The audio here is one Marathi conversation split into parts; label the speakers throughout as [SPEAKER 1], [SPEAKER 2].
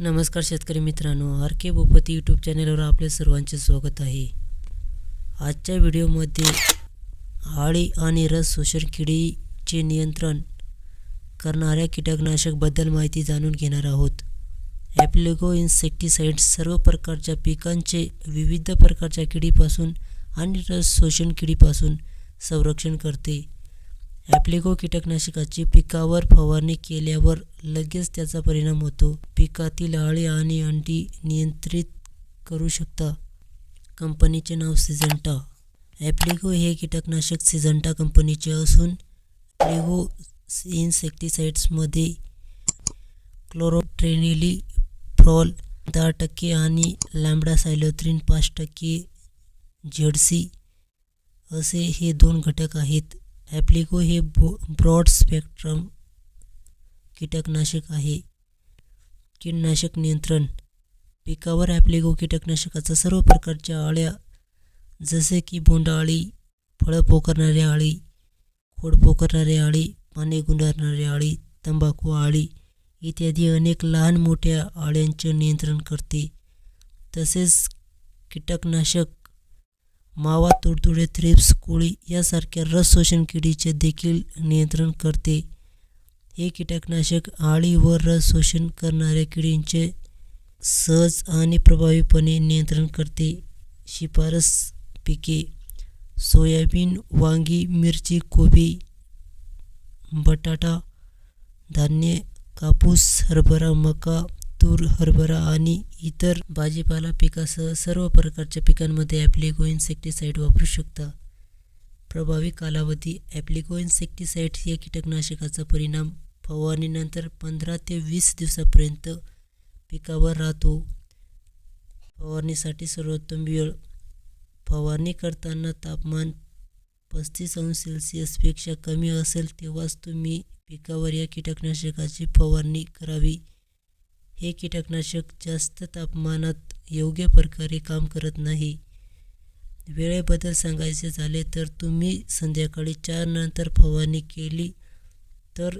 [SPEAKER 1] नमस्कार शेतकरी मित्रांनो आर के भूपती यूट्यूब चॅनलवर आपले सर्वांचे स्वागत आहे. आजच्या व्हिडिओमध्ये आळी आणि रस शोषण किडीचे नियंत्रण करणाऱ्या कीटकनाशकबद्दल माहिती जाणून घेणार आहोत. ॲप्लिगो इन्सेक्टिसाइड्स सर्व प्रकारच्या पिकांचे विविध प्रकारच्या किडीपासून आणि रस शोषण किडीपासून संरक्षण करते. ॲप्लिको कीटकनाशकाची पिकावर फवारणी केल्यावर लगेच त्याचा परिणाम होतो. पिकातील अळी आणि अंडी नियंत्रित करू शकता. कंपनीचे नाव सिजंटा ॲप्लिको हे कीटकनाशक सिझंटा कंपनीचे असून ॲप्लिगो इन्सेक्टिसाइड्समध्ये क्लोरोट्रेनिली फ्रॉल दहा टक्के आणि लॅम्बडा सायलोथ्रिन पाच टक्के झेडसी असे हे दोन घटक आहेत. ॲप्लिको हे बो ब्रॉड स्पेक्ट्रम कीटकनाशक आहे. कीटनाशक नियंत्रण. पिकावर ॲप्लिको कीटकनाशकाचा सर्व प्रकारच्या अळ्या जसे की बोंडअळी फळं पोखरणाऱ्या अळी खोड पोखरणाऱ्या अळी पाने गुंडाळणारी अळी तंबाखू अळी इत्यादी अनेक लहान मोठ्या अळ्यांचे नियंत्रण करते. तसेच कीटकनाशक मावा तुडतुडे थ्रिप्स कोळी यासारख्या रस शोषण किडीचे देखील नियंत्रण करते. हे कीटकनाशक आळी व रस शोषण करणाऱ्या किडींचे सहज आणि प्रभावीपणे नियंत्रण करते. शिफारस पिके सोयाबीन वांगी मिरची कोबी बटाटा धान्य कापूस हरभरा मका तूर हरभरा आणि इतर भाजीपाला पिकासह सर्व प्रकारच्या पिकांमध्ये ॲप्लिको इन्सेक्टिसाईड वापरू शकता. प्रभावी कालावधी ॲप्लिको इन्सेक्टिसाईड या कीटकनाशकाचा परिणाम फवारणीनंतर पंधरा ते वीस दिवसापर्यंत पिकावर राहतो. फवारणीसाठी सर्वोत्तम वेळ फवारणी करताना तापमान पस्तीस अंश सेल्सिअसपेक्षा कमी असेल तेव्हाच तुम्ही पिकावर या कीटकनाशकाची फवारणी करावी. हे कीटकनाशक जास्त तापमानात योग्य प्रकारे काम करत नाही. वेळेबद्दल सांगायचे झाले तर तुम्ही संध्याकाळी चार नंतर फवारणी केली तर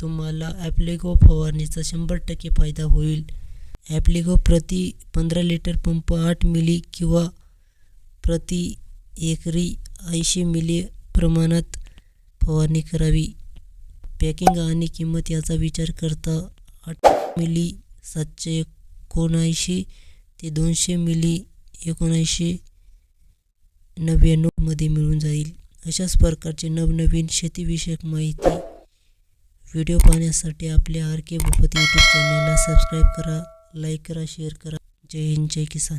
[SPEAKER 1] तुम्हाला ॲप्लिगो फवारणीचा शंभर टक्के फायदा होईल. ॲप्लिगो प्रति पंधरा लिटर पंप आठ मिली किंवा प्रति एकरी ऐंशी मिली प्रमाणात फवारणी करावी. पॅकिंग आणि किंमत याचा विचार करता आठ मिली सातशे एकोणऐंशी ते दोनशे मिली एकोणऐंशी नव्याण्णवमध्ये मिळून जाईल. अशाच प्रकारचे नवनवीन शेतीविषयक माहिती व्हिडिओ पाहण्यासाठी आपल्या आर के भूपती यूट्यूब चॅनलला सबस्क्राईब करा लाईक करा शेअर करा. जय हिंद जय किसान.